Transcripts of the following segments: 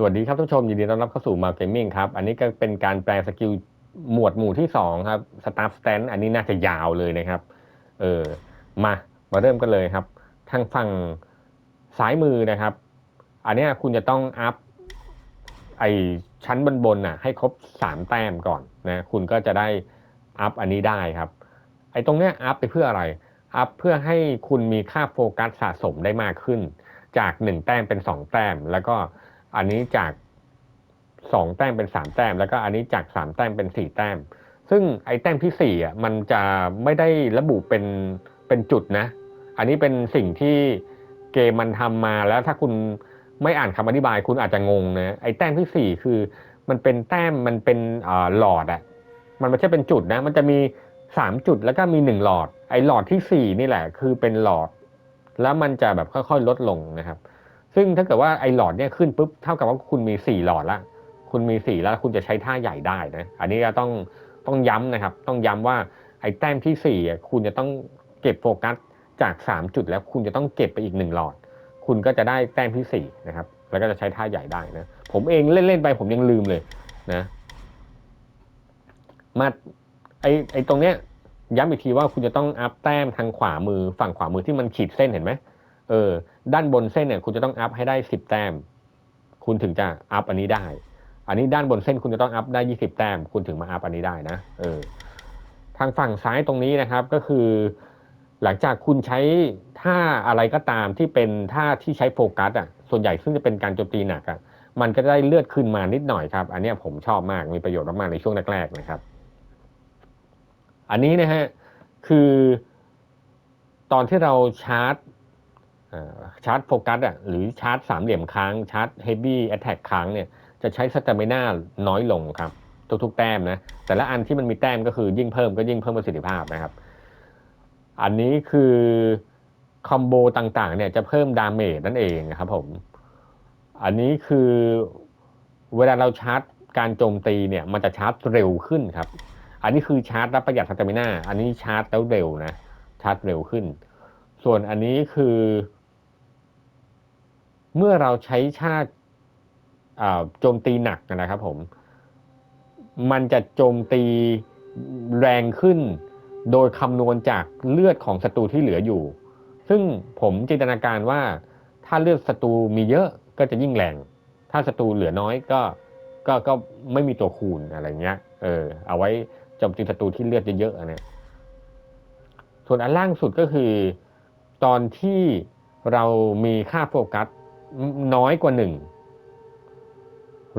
สวัสดีครับท่านผู้ชมยินดีต้อนรับเข้าสู่มาเกมมิ่งครับอันนี้ก็เป็นการแปลสกิลหมวดหมู่ที่2ครับสตาร์ t สแตนอันนี้น่าจะยาวเลยนะครับเออมามาเริ่มกันเลยครับ ทางฝั่งซ้ายมือนะครับ อันนี้คุณจะต้องอัพไอชั้นบนบนน่ะให้ครบ 3 แต้มก่อนนะคุณก็จะได้อัพอันนี้ได้ครับ ไอตรงเนี้ยอัพไปเพื่ออะไร อัพเพื่อให้คุณมีค่าโฟกัสสะสมได้มากขึ้น จาก 1 แต้มเป็น 2 แต้มแล้วก็ อันนี้จากสองแต้มเป็นสามแต้ม แล้วก็อันนี้จากสามแต้มเป็นสี่แต้ม ซึ่งไอ้แต้มที่สี่อะมันจะไม่ได้ระบุเป็นเป็นจุดนะ อันนี้เป็นสิ่งที่เกมมันทำมาแล้วถ้าคุณไม่อ่านคำอธิบายคุณอาจจะงงนะไอ้แต้มที่สี่คือมันเป็นแต้มมันเป็นหลอดอะมันไม่ใช่เป็นจุดนะ มันจะมีสามจุดแล้วก็มีหนึ่งหลอด ไอ้หลอดที่สี่นี่แหละ คือเป็นหลอด แล้วมันจะแบบค่อยๆลดลงนะครับ ซึ่งถ้าเกิดว่าไอหลอดเนี่ยขึ้นปุ๊บเท่ากับว่าคุณมี 4 หลอดละคุณมี 4 แล้วคุณจะใช้ท่าใหญ่ได้นะอันนี้ก็ต้องต้องย้ำนะครับ ต้องย้ำว่าไอแต้มที่4อ่คุณจะต้องเก็บโฟกัสจาก 3 จุดแล้วคุณจะต้องเก็บไปอีก 1 หลอด คุณก็จะได้แต้มที่4นะครับแล้วก็จะใช้ท่าใหญ่ได้นะผมเองเล่นๆไปผมยังลืมเลยนะมาไอไอตรงเนี้ยย้ำอีกทีว่าคุณจะต้องอัพแต้มทางขวามือฝั่งขวามือที่มันขีดเส้นเห็นไหมเออ ด้านบนเส้นเนี่ยคุณจะต้องอัพให้ได้สิบแต้ม คุณถึงจะอัพอันนี้ได้ อันนี้ด้านบนเส้นคุณจะต้องอัพได้ยี่สิบแต้ม คุณถึงมาอัพอันนี้ได้นะเออทางฝั่งซ้ายตรงนี้นะครับก็คือ หลังจากคุณใช้ท่าอะไรก็ตามที่เป็นท่าที่ใช้โฟกัสอะส่วนใหญ่ซึ่งจะเป็นการโจมตีหนักอะมันก็ได้เลือดขึ้นมานิดหน่อยครับ อันนี้ผมชอบมากมีประโยชน์มากๆในช่วงแรกๆนะครับ อันนี้นะฮะคือ ตอนที่เราชาร์จ ชาร์จโฟกัสอะหรือชาร์จสามเหลี่ยมค้างชาร์จเฮฟวี่แอตแทกค้างเนี่ยจะใช้สเตมิน่าน้อยลงครับ ทุกๆแต้มนะแต่ละอันที่มันมีแต้มก็คือยิ่งเพิ่มก็ยิ่งเพิ่มประสิทธิภาพนะครับ อันนี้คือคอมโบต่างๆเนี่ยจะเพิ่มดาเมจนั่นเองนะครับผมอันนี้คือเวลาเราชาร์จการโจมตีเนี่ยมันจะชาร์จเร็วขึ้นครับ อันนี้คือชาร์จแล้วประหยัดสเตมิน่าอันนี้ชาร์จแล้วเร็วนะชาร์จเร็วขึ้น ส่วนอันนี้คือ เมื่อเราใช้ชาติโจมตีหนักนะครับผม มันจะโจมตีแรงขึ้น โดยคำนวณจากเลือดของศัตรูที่เหลืออยู่ ซึ่งผมจินตนาการว่าถ้าเลือดศัตรูมีเยอะก็จะยิ่งแรง ถ้าศัตรูเหลือน้อยก็ก็ก็ไม่มีตัวคูณอะไรเงี้ย เออ เอาไว้โจมตีศัตรูที่เลือดเยอะๆนะส่วนอันล่างสุดก็คือ ตอนที่เรามีค่าโฟกัส น้อยกว่าหนึ่ง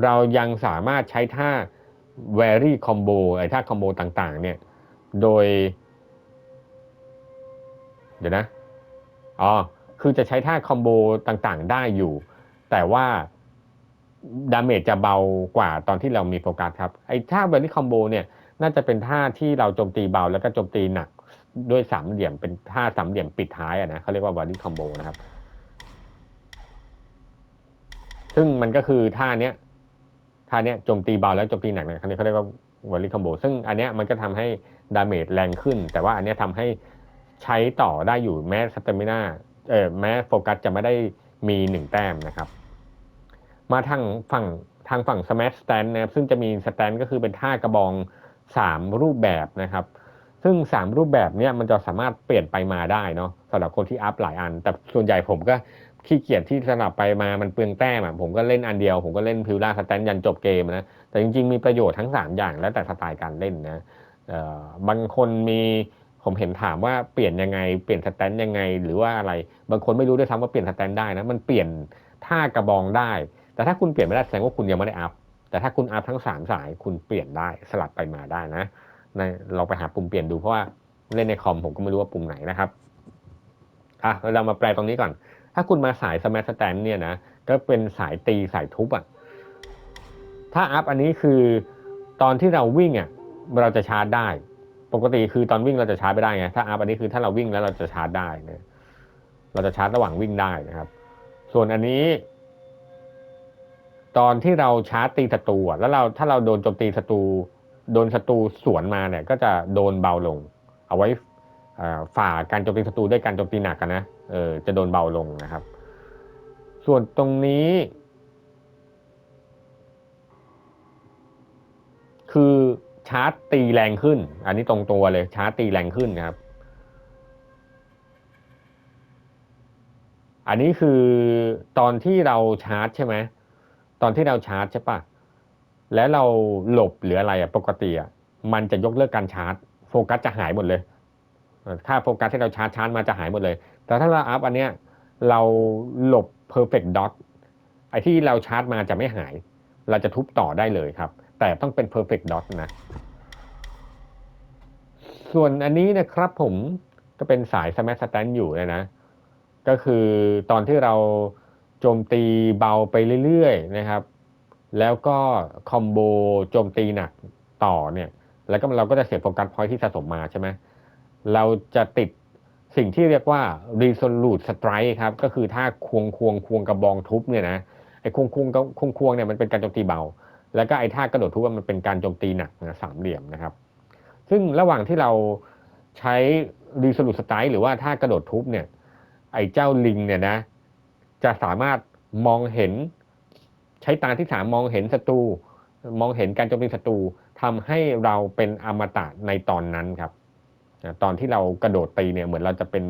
เรายังสามารถใช้ท่า very combo ไอ้ท่าคอมโบต่างๆ เนี่ย โดย เดี๋ยวนะ อ๋อ คือจะใช้ท่าคอมโบต่างๆ ได้อยู่ แต่ว่าดาเมจจะเบากว่าตอนที่เรามีโฟกัสครับ ไอ้ท่า very combo เนี่ย น่าจะเป็นท่าที่เราโจมตีเบาแล้วก็โจมตีหนัก ด้วยสามเหลี่ยมเป็นท่าสามเหลี่ยมปิดท้ายอะนะเขาเรียกว่า very combo นะครับ ซึ่งมันก็คือท่าเนี้ยท่าเนี้ยโจมตีเบาแล้วโจมตีหนักเนี่ยเขาเรียกว่าวอลลี่คอมโบซึ่งอันเนี้ยมันก็ทำให้ดาเมจแรงขึ้น แต่ว่าอันเนี้ยทำให้ใช้ต่อได้อยู่แม้สเตมินาเออแม้โฟกัสจะไม่ได้มีหนึ่งแต้มนะครับ มาทางฝั่งทางฝั่งสมัชสแตนนะครับซึ่งจะมีสแตนก็คือเป็นท่ากระบองสามรูปแบบนะครับ ซึ่งสามรูปแบบเนี้ยมันจะสามารถเปลี่ยนไปมาได้เนาะสำหรับคนที่อัพหลายอัน แต่ส่วนใหญ่ผมก็ ขี้เกียจที่สลับไปมามันเปลืองแต้มอะผมก็เล่นอันเดียว ผมก็เล่นพิวล่าสแตนยันจบเกมนะ แต่จริง ๆ มีประโยชน์ทั้ง 3 อย่างแล้วแต่สไตล์การเล่นนะบางคนมีผมเห็นถามว่าเปลี่ยนยังไงเปลี่ยนสแตนยังไง หรือว่าอะไร บางคนไม่รู้ด้วยซ้ำว่าเปลี่ยนสแตนได้นะมันเปลี่ยนท่ากระบองได้ แต่ถ้าคุณเปลี่ยนไม่ได้แสดงว่าคุณยังไม่ได้อัพแต่ถ้าคุณอัพทั้ง 3 สายคุณเปลี่ยนได้สลับไปมาได้นะในเราไปหาปุ่มเปลี่ยนดูเพราะว่าเล่นในคอมผมก็ไม่รู้ว่าปุ่มไหนนะครับอะเรามาแปลตรงนี้ก่อน ถ้าคุณมาสายสมัสแตนเนี่ยนะก็เป็นสายตีสายทุบอะถ้าอัพอันนี้คือตอนที่เราวิ่งอะเราจะชาร์จได้ ปกติคือตอนวิ่งเราจะชาร์จไม่ได้ไงถ้าอัพอันนี้คือถ้าเราวิ่งแล้วเราจะชาร์จได้นะเราจะชาร์จระหว่างวิ่งได้นะครับ ส่วนอันนี้ ตอนที่เราชาร์จตีศัตรูแล้วเราถ้าเราโดนโจมตีศัตรูโดนศัตรูสวนมาเนี่ย ก็จะโดนเบาลง เอาไว้ฝ่าการโจมตีศัตรูด้วยการโจมตีหนักกันนะ เออจะโดนเบาลงนะครับ ส่วนตรงนี้ คือชาร์จตีแรงขึ้น อันนี้ตรงตัวเลยชาร์จตีแรงขึ้นนะครับ อันนี้คือตอนที่เราชาร์จใช่ไหมตอนที่เราชาร์จใช่ปะและเราหลบหรืออะไรอะปกติอะมันจะยกเลิกการชาร์จ โฟกัสจะหายหมดเลย ค่าโฟกัสที่เราชาร์จชาร์จมาจะหายหมดเลย แต่ถ้าเราอัพอันเนี้ยเราหลบ perfect dot ไอ้ที่เราชาร์จมาจะไม่หาย เราจะทุบต่อได้เลยครับ แต่ต้องเป็น perfect dot นะ ส่วนอันนี้นะครับผมก็เป็นสาย smash stand อยู่เลยนะ ก็คือตอนที่เราโจมตีเบาไปเรื่อยๆนะครับ แล้วก็คอมโบโจมตีหนักต่อเนี่ย แล้วก็เราก็จะเสียโฟกัสพอยที่สะสมมาใช่ไหม เราจะติดสิ่งที่เรียกว่า resolute strike ครับ ก็คือถ้าควงควงควงกระบองทุบเนี่ยนะไอ้ควงควงควงควงเนี่ยมันเป็นการโจมตีเบา แล้วก็ไอ้ท่ากระโดดทุบมันเป็นการโจมตีหนักนะสามเหลี่ยมนะครับ ซึ่งระหว่างที่เราใช้ resolute strike หรือว่าท่ากระโดดทุบเนี่ย ไอ้เจ้าลิงเนี่ยนะ จะสามารถมองเห็นใช้ตาที่สามมองเห็นศัตรูมองเห็นการโจมตีศัตรูทำให้เราเป็นอมตะในตอนนั้นครับ ตอนที่เรากระโดดตีเนี่ยเหมือนเราจะเป็น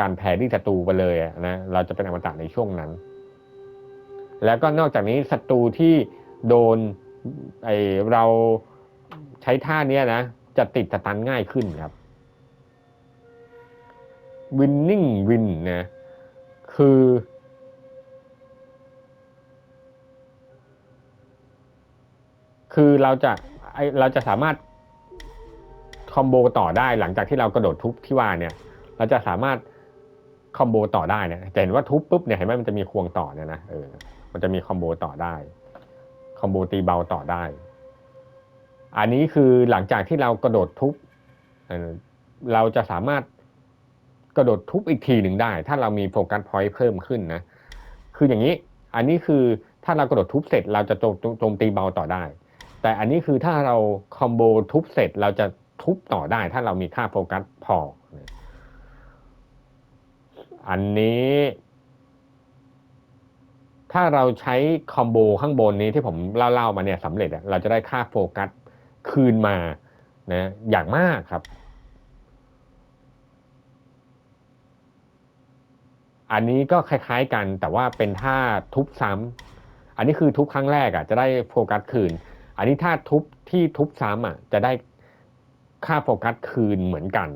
การแพ้ที่ศัตรูไปเลยนะเราจะเป็นอมตะในช่วงนั้น แล้วก็นอกจากนี้ศัตรูที่โดนไอเราใช้ท่าเนี้ยนะจะติดสตันง่ายขึ้นครับ winning win นะคือ คือเราจะไอเราจะสามารถ คอมโบต่อได้หลังจากที่เรากระโดดทุบที่ว่าเนี่ย เราจะสามารถคอมโบต่อได้เนี่ยจะเห็นว่าทุบปุ๊บเนี่ยเห็นไหมมันจะมีควงต่อเนี่ยนะเออมันจะมีคอมโบต่อได้คอมโบตีเบาต่อได้ อันนี้คือหลังจากที่เรากระโดดทุบเราจะสามารถกระโดดทุบอีกทีหนึ่งได้ ถ้าเรามีโฟกัสพอยต์เพิ่มขึ้นนะคืออย่างนี้ อันนี้คือถ้าเรากระโดดทุบเสร็จ เราจะโจมตีเบาต่อได้ แต่อันนี้คือถ้าเราคอมโบทุบเสร็จเราจะ ทุบต่อได้ถ้าเรามีค่าโฟกัสพอ อันนี้ ถ้าเราใช้คอมโบข้างบนนี้ที่ผมเล่าๆมาเนี่ยสำเร็จเราจะได้ค่าโฟกัสคืนมานะอย่างมากครับ อันนี้ก็คล้ายๆกันแต่ว่าเป็นท่าทุบซ้ำอันนี้คือทุบครั้งแรกอะจะได้โฟกัสคืน อันนี้ถ้าทุบที่ทุบซ้ำอะจะได้ ค่าโฟกัสคืนเหมือนกัน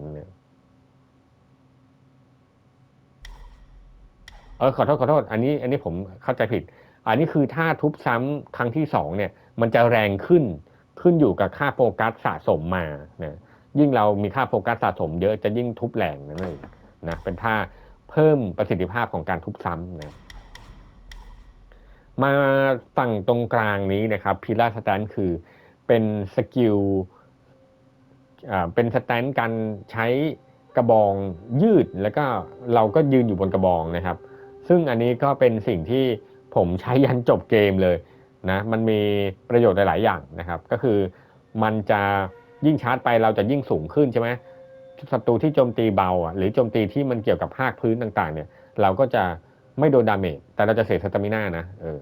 เออขอโทษขอโทษ อันนี้ อันนี้ผมเข้าใจผิด อันนี้คือถ้าทุบซ้ำครั้งที่สองเนี่ย มันจะแรงขึ้นขึ้นอยู่กับค่าโฟกัสสะสมมานะยิ่งเรามีค่าโฟกัสสะสมเยอะจะยิ่งทุบแรงนั่นเองนะเป็นท่าเพิ่มประสิทธิภาพของการทุบซ้ำนะมาฝั่งตรงกลางนี้นะครับพิลาสแตนคือเป็นสกิล เป็นสแตนการใช้กระบองยืดแล้วก็เราก็ยืนอยู่บนกระบองนะครับ ซึ่งอันนี้ก็เป็นสิ่งที่ผมใช้ยันจบเกมเลยนะมันมีประโยชน์หลาย ๆ อย่างนะครับ ก็คือมันจะยิ่งชาร์จไปเราจะยิ่งสูงขึ้นใช่ไหมศัตรูที่โจมตีเบาอะหรือโจมตีที่มันเกี่ยวกับภาคพื้นต่างๆ เนี่ยเราก็จะไม่โดนดาเมจแต่เราจะเสียสตามิน่านะเออ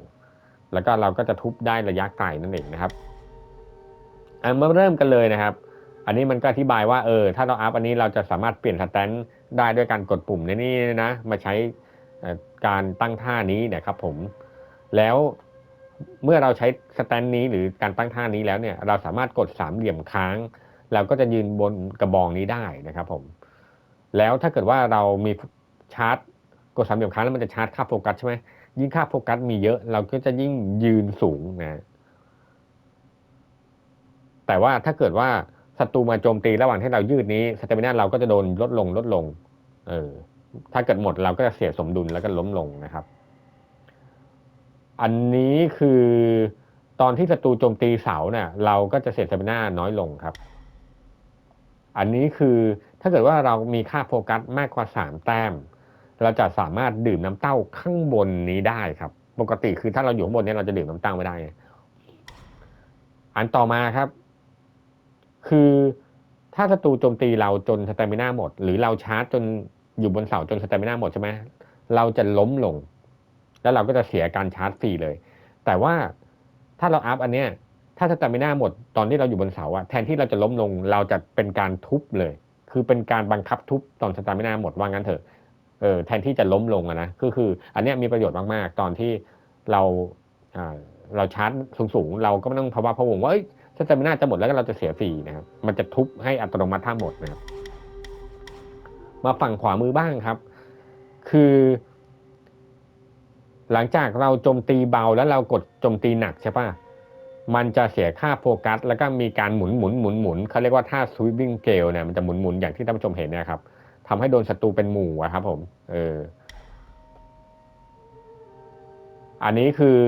แล้วก็เราก็จะทุบได้ระยะไกลนั่นเองนะครับอันมาเริ่มกันเลยนะครับ อันนี้มันก็อธิบายว่าเออถ้าเราอัพอันนี้เราจะสามารถเปลี่ยนสแตนได้ด้วยการกดปุ่มในนี้นะมาใช้การตั้งท่านี้นะครับผมแล้วเมื่อเราใช้สแตนนี้หรือการตั้งท่านี้แล้วเนี่ยเราสามารถกดสามเหลี่ยมค้าง เราก็จะยืนบนกระบองนี้ได้นะครับผมแล้วถ้าเกิดว่าเรามีชาร์จกดสามเหลี่ยมค้างแล้วมันจะชาร์จค่าโฟกัสใช่ไหมยิ่งค่าโฟกัสมีเยอะเราก็จะยิ่งยืนสูงนะแต่ว่าถ้าเกิดว่า ศัตรูมาโจมตีระหว่างที่เรายืดนี้สเตมินาเราก็จะโดนลดลงลดลง เออ ถ้าเกิดหมดเราก็จะเสียสมดุลแล้วก็ล้มลงนะครับ อันนี้คือตอนที่ศัตรูโจมตีเสาเนี่ยเราก็จะเสียสเตมินาน้อยลงครับ อันนี้คือถ้าเกิดว่าเรามีค่าโฟกัสมากกว่าสามแต้ม เราจะสามารถดื่มน้ำเต้าข้างบนนี้ได้ครับ ปกติคือถ้าเราอยู่ข้างบนนี้เราจะดื่มน้ำเต้าไม่ได้ อันต่อมาครับ คือถ้าศัตรูโจมตีเราจนสเตมิน่าหมด หรือเราชาร์จจนอยู่บนเสาจนสเตมิน่าหมดใช่ไหมเราจะล้มลง แล้วเราก็จะเสียการชาร์จฟรีเลย แต่ว่าถ้าเราอัพอันเนี้ยถ้าสตมิน่าหมดตอนที่เราอยู่บนเสาอะแทนที่เราจะล้มลงเราจะเป็นการทุบเลย คือเป็นการบังคับทุบตอนสตมิน่าหมดว่างั้นเถอะเออแทนที่จะล้มลงอะนะก็คือ อันเนี้ยมีประโยชน์มากๆ ตอนที่เราอ่าเราชาร์จสูงๆ เราก็ไม่ต้องภาวะพะวงว่า เอ้ยสตมิน่าจะหมดแล้วก็เราจะเสียฟรีนะครับ มันจะทุบให้อัตโนมัติถ้าหมดนะครับ มาฝั่งขวามือบ้างครับ คือ หลังจากเราโจมตีเบาแล้วเรากดโจมตีหนักใช่ปะมันจะเสียค่าโฟกัส แล้วก็มีการหมุนหมุนหมุนหมุนเขาเรียกว่าท่า sweeping gale เนี่ยมันจะหมุนหมุนอย่างที่ท่านผู้ชมเห็นนี่ยครับทำให้โดนศัตรูเป็นหมู่อะครับผม เออ อันนี้คือ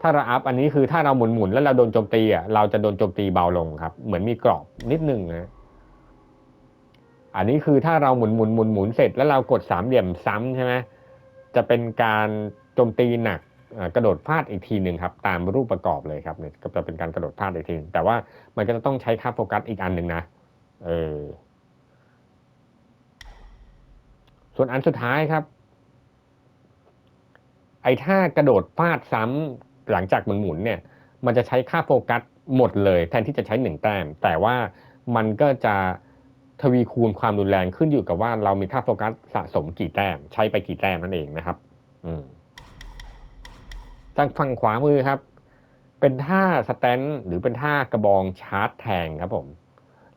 ถ้าเราอัพอันนี้คือถ้าเราหมุนหมุนแล้วเราโดนโจมตีอะเราจะโดนโจมตีเบาลงครับ เหมือนมีกรอบนิดนึงนะอันนี้คือถ้าเราหมุนหมุนหมุนหมุนเสร็จแล้วเรากดสามเหลี่ยมซ้ำใช่ไหมจะเป็นการโจมตีหนักกระโดดพลาดอีกทีหนึ่งครับ ตามรูปประกอบเลยครับเนี่ยก็จะเป็นการกระโดดพลาดอีกทีแต่ว่ามันก็จะต้องใช้ค่าโฟกัสอีกอันหนึ่งนะเออส่วนอันสุดท้ายครับ ไอ้ท่ากระโดดฟาดซ้ำ หลังจากมุนหมุนเนี่ยมันจะใช้ค่าโฟกัสหมดเลย แทนที่จะใช้หนึ่งแต้มแต่ว่ามันก็จะทวีคูณความรุนแรงขึ้นอยู่กับว่าเรามีค่าโฟกัสสะสมกี่แต้ม ใช้ไปกี่แต้มนั่นเองนะครับ อืมทางฝั่งขวามือครับ เป็นท่าสแตนหรือเป็นท่ากระบองชาร์จแทงครับผม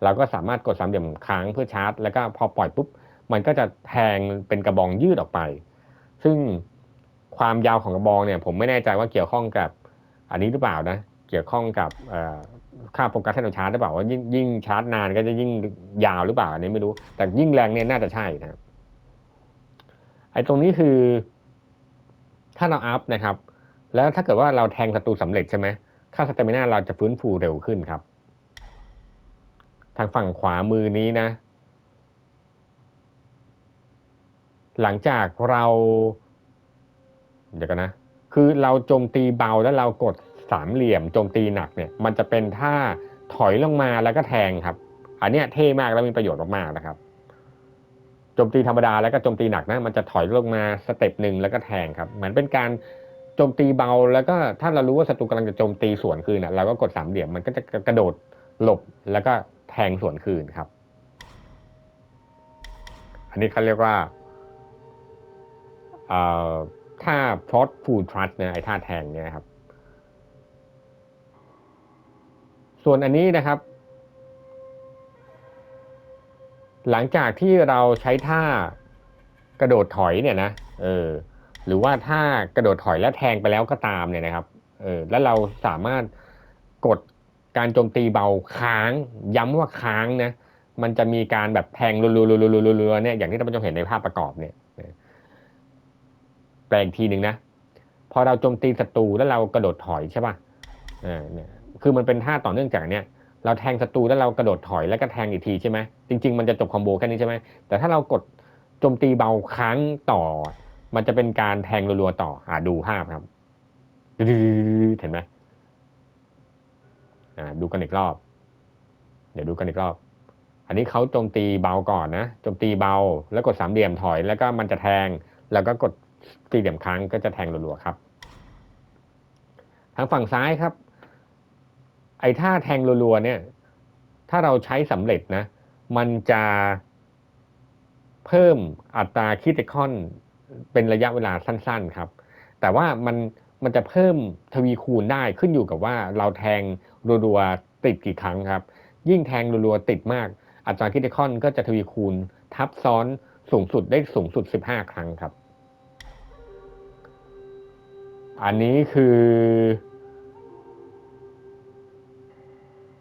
เราก็สามารถกดสามเหลี่ยมค้างเพื่อชาร์จ แล้วก็พอปล่อยปุ๊บ มันก็จะแทงเป็นกระบองยืดออกไป ซึ่ง ความยาวของกระบองเนี่ยผมไม่แน่ใจว่าเกี่ยวข้องกับอันนี้หรือเปล่านะ เกี่ยวข้องกับค่าโฟกัสที่เราชาร์จหรือเปล่าว่ายิ่งยิ่งชาร์จนานก็จะยิ่งยาวหรือเปล่าอันนี้ไม่รู้ แต่ยิ่งแรงเนี่ยน่าจะใช่นะครับไอ้ตรงนี้คือ ถ้าเราอัพนะครับ แล้วถ้าเกิดว่าเราแทงศัตรูสำเร็จใช่ไหมค่าสเตมินาเราจะฟื้นฟูเร็วขึ้นครับ ทางฝั่งขวามือนี้นะ หลังจากเรา เดี๋ยวกันนะ คือเราโจมตีเบาแล้วเรากดสามเหลี่ยมโจมตีหนักเนี่ย มันจะเป็นท่าถอยลงมาแล้วก็แทงครับ อันเนี้ยเท่มากแล้วมีประโยชน์มากๆนะครับโจมตีธรรมดาแล้วก็โจมตีหนักนะมันจะถอยลงมาสเต็ปหนึ่งแล้วก็แทงครับ เหมือนเป็นการโจมตีเบาแล้วก็ถ้าเรารู้ว่าศัตรูกำลังจะโจมตีสวนคืนนะเราก็กดสามเหลี่ยมมันก็จะกระโดดหลบแล้วก็แทงสวนคืนครับ อันนี้เขาเรียกว่า ถ้า plot full trust เนี่ยไอ้ท่าแทงเนี่ยครับ ส่วนอันนี้นะครับ หลังจากที่เราใช้ท่ากระโดดถอยเนี่ยนะเออหรือว่าถ้ากระโดดถอยแล้วแทงไปแล้วก็ตามเนี่ยนะครับเออแล้วเราสามารถกดการโจมตีเบาค้าง ย้ำว่าค้างนะมันจะมีการแบบแทงรัวๆๆๆๆเนี่ยอย่างที่ท่านผู้ชมเห็นในภาพประกอบเนี่ย แปลงทีหนึ่งนะ พอเราโจมตีศัตรูแล้วเรากระโดดถอยใช่ป่ะเออเนี่ยคือมันเป็นท่าต่อเนื่องจากเนี้ยเราแทงศัตรูแล้วเรากระโดดถอยแล้วก็แทงอีกทีใช่ไหมจริง ๆ มันจะจบคอมโบแค่นี้ใช่ไหมแต่ถ้าเรากดโจมตีเบาค้างต่อ มันจะเป็นการแทงรัวๆต่ออ่าดูภาพครับเห็นไหมอ่าดูกันอีกรอบ เดี๋ยวดูกันอีกรอบ อันนี้เขาโจมตีเบาก่อนนะโจมตีเบาแล้วกดสามเหลี่ยมถอยแล้วก็มันจะแทง แล้วก็กด สี่เหลี่ยมครั้งก็จะแทงรัวๆครับ ทางฝั่งซ้ายครับ ไอ้ท่าแทงรัวๆเนี่ย ถ้าเราใช้สำเร็จนะ มันจะเพิ่มอัตราคิติคอนเป็นระยะเวลาสั้น ๆครับ แต่ว่ามันมันจะเพิ่มทวีคูณได้ขึ้นอยู่กับว่าเราแทงรัวๆติดกี่ครั้งครับ ยิ่งแทงรัวๆติดมาก อัตราคิดคอนก็จะทวีคูณทับซ้อนสูงสุดได้สูงสุด 15 ครั้งครับ อันนี้คือ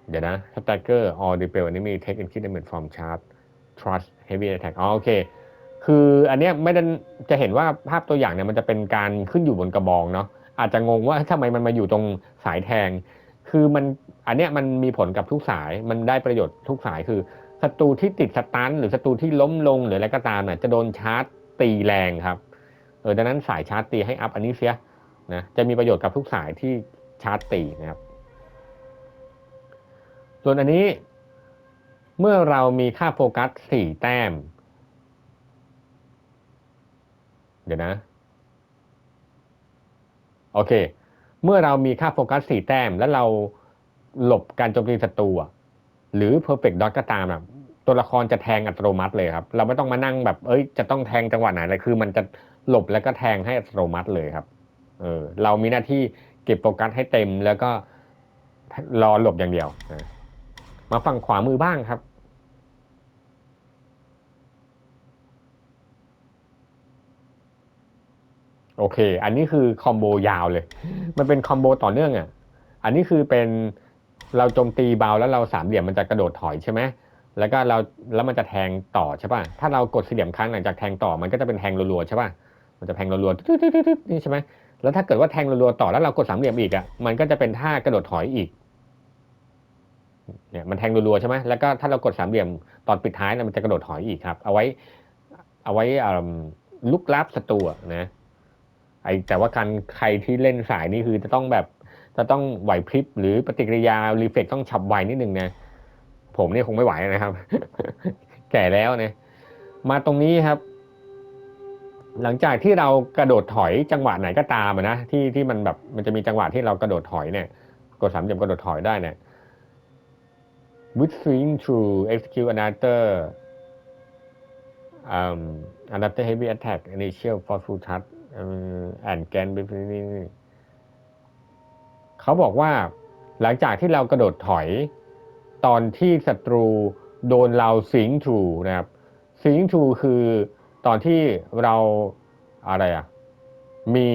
เดี๋ยวนะ Stagger All Repel อันนี้มี Take Increment from Chart Trust Heavy Attack อ๋อโอเค คืออันนี้ไม่ได้จะเห็นว่าภาพตัวอย่างเนี่ยมันจะเป็นการขึ้นอยู่บนกระบองเนาะอาจจะงงว่าทำไมมันมาอยู่ตรงสายแทง คือมันอันเนี้ยมันมีผลกับทุกสายมันได้ประโยชน์ทุกสายคือศัตรูที่ติดสตันหรือศัตรูที่ล้มลงหรืออะไรก็ตามเนี่ยจะโดนชาร์จตีแรงครับเออดังนั้นสายชาร์จตีให้อัพอันนี้เสีย นะจะมีประโยชน์กับทุกสายที่ชาร์จตีนะครับ ส่วนอันนี้เมื่อเรามีค่าโฟกัสสี่แต้ม เดี๋ยวนะ โอเค เมื่อเรามีค่าโฟกัสสี่แต้ม แล้วเราหลบการโจมตีศัตรูหรือ perfect dot ก็ตามอะตัวละครจะแทงอัตโนมัติเลยครับ เราไม่ต้องมานั่งแบบ เอ้ย จะต้องแทงจังหวะไหนเลยคือ มันจะหลบแล้วก็แทงให้อัตโนมัติเลยครับ เออเรามีหน้าที่เก็บโฟกัสให้เต็มแล้วก็รอหลบอย่างเดียว มาฝั่งขวามือบ้างครับ โอเค อันนี้คือคอมโบยาวเลย มันเป็นคอมโบต่อเนื่องอะ อันนี้คือเป็นเราโจมตีเบาแล้วเราสามเหลี่ยมมันจะกระโดดถอยใช่ไหมแล้วก็เราแล้วมันจะแทงต่อใช่ป่ะ ถ้าเรากดสี่เหลี่ยมครั้งหลังจากแทงต่อมันก็จะเป็นแทงรัวๆใช่ป่ะ มันจะแทงรัวๆนี่ใช่ไหม แล้วถ้าเกิดว่าแทงรัวๆต่อแล้วเรากดสามเหลี่ยมอีกอะมันก็จะเป็นท่ากระโดดถอยอีกเนี่ยมันแทงรัวๆใช่ไหมแล้วก็ถ้าเรากดสามเหลี่ยมตอนปิดท้ายนะมันจะกระโดดถอยอีกครับ เอาไว้เอาไว้ลุกลับศัตรูนะไอแต่ว่าการใครที่เล่นสายนี่คือจะต้องแบบจะต้องไหวพริบหรือปฏิกิริยารีเฟกต้องฉับไวนิดนึงนะผมเนี่ยคงไม่ไหวนะครับ แก่แล้วนะมาตรงนี้ครับ หลังจากที่เรากระโดดถอยจังหวะไหนก็ตามนะที่ที่มันแบบมันจะมีจังหวะที่เรากระโดดถอยเนี่ย กดสามเหลี่ยมกระโดดถอยได้เนี่ย with swing through execute another um another heavy attack initial forceful touch um, and can be เขาบอกว่าหลังจากที่เรากระโดดถอย ตอนที่ศัตรูโดนเราสิงทูนะครับสิงทูคือ ตอนที่เราอะไรอะมี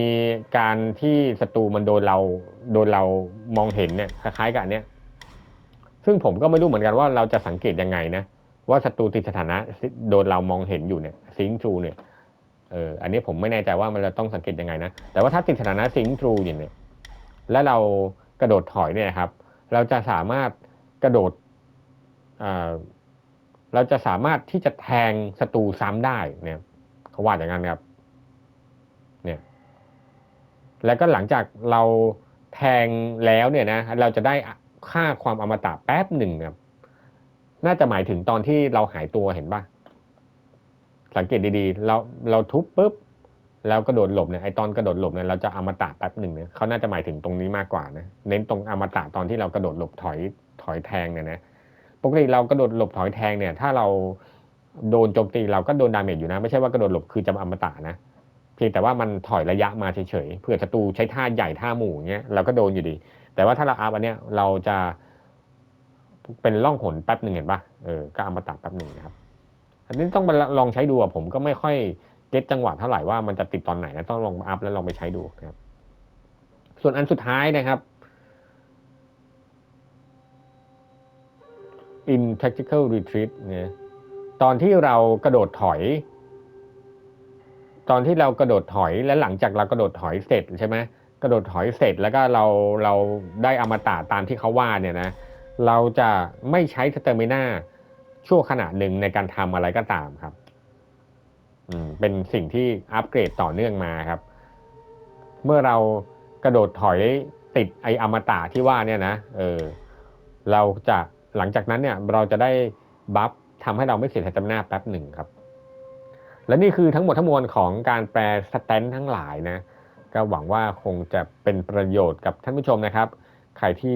การที่ศัตรูมันโดนเราโดนเรามองเห็นเนี่ยคล้ายๆกับอันเนี้ยซึ่งผมก็ไม่รู้เหมือนกันว่าเราจะสังเกตยังไงนะว่าศัตรูติดสถานะโดนเรามองเห็นอยู่เนี่ยซิงทรูเนี่ยเอออันนี้ผมไม่แน่ใจว่ามันจะต้องสังเกตยังไงนะแต่ว่าถ้าติดสถานะซิงทรูอยู่เนี่ยและเรากระโดดถอยเนี่ยครับ เราจะสามารถกระโดด เราจะสามารถที่จะแทงศัตรูซ้ำได้เนี่ยเขาว่าอย่างนั้นครับเนี่ยแล้วก็หลังจากเราแทงแล้วเนี่ยนะเราจะได้ค่าความอมตะแป๊บหนึ่งครับน่าจะหมายถึงตอนที่เราหายตัวเห็นปะสังเกตดีๆ เราเราทุบปุ๊บแล้วกระโดดหลบเนี่ยไอตอนกระโดดหลบเนี่ยเราจะอมตะแป๊บหนึ่งเนี่ยเขาน่าจะหมายถึงตรงนี้มากกว่านะเน้นตรงอมตะตอนที่เรากระโดดหลบถอยถอยแทงเนี่ยนะ ปกติเรากระโดดหลบถอยแทงเนี่ย ถ้าเราโดนโจมตีเราก็โดนดาเมจอยู่นะ ไม่ใช่ว่ากระโดดหลบคือจะอมตะนะเพียงแต่ว่ามันถอยระยะมาเฉยๆเพื่อศัตรูใช้ท่าใหญ่ท่าหมู่เงี้ยเราก็โดนอยู่ดี แต่ว่าถ้าเราอัพอันเนี้ยเราจะเป็นล่องหนแป๊บหนึ่งเห็นปะเออก็อมตะแป๊บหนึ่งนะครับ อันนี้ต้องลองใช้ดูผมก็ไม่ค่อยเก็ตจังหวะเท่าไหร่ว่ามันจะติดตอนไหนนะต้องลองอัพแล้วลองไปใช้ดูนะครับ ส่วนอันสุดท้ายนะครับ in tactical retreat เนี่ยตอนที่เรากระโดดถอย ตอนที่เรากระโดดถอยและหลังจากเรากระโดดถอยเสร็จใช่ไหมกระโดดถอยเสร็จแล้วก็เราเราได้อมตะตามที่เขาว่าเนี่ยนะเราจะไม่ใช้สเตอร์มินาชั่วขณะหนึ่งในการทำอะไรก็ตามครับอืมเป็นสิ่งที่อัปเกรดต่อเนื่องมาครับ เมื่อเรากระโดดถอยติดไออมตะที่ว่าเนี่ยนะเออเราจะ หลังจากนั้นเนี่ยเราจะได้บัฟทำให้เราไม่เสียสเตมินาแป๊บหนึ่งครับ และนี่คือทั้งหมดทั้งมวลของการแปลสแตนทั้งหลายนะก็หวังว่าคงจะเป็นประโยชน์กับท่านผู้ชมนะครับ ใครที่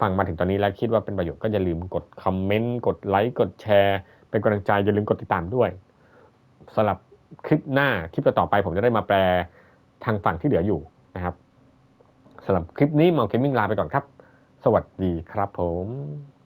ฟังมาถึงตอนนี้แล้วคิดว่าเป็นประโยชน์ก็อย่าลืมกดคอมเมนต์กดไลค์กดแชร์เป็นกำลังใจอย่าลืมกดติดตามด้วยสำหรับคลิปหน้าคลิปต่อไป ผมจะได้มาแปลทางฝั่งที่เหลืออยู่นะครับสำหรับคลิปนี้มองเกมมิ่งลาไปก่อนครับ สวัสดีครับผม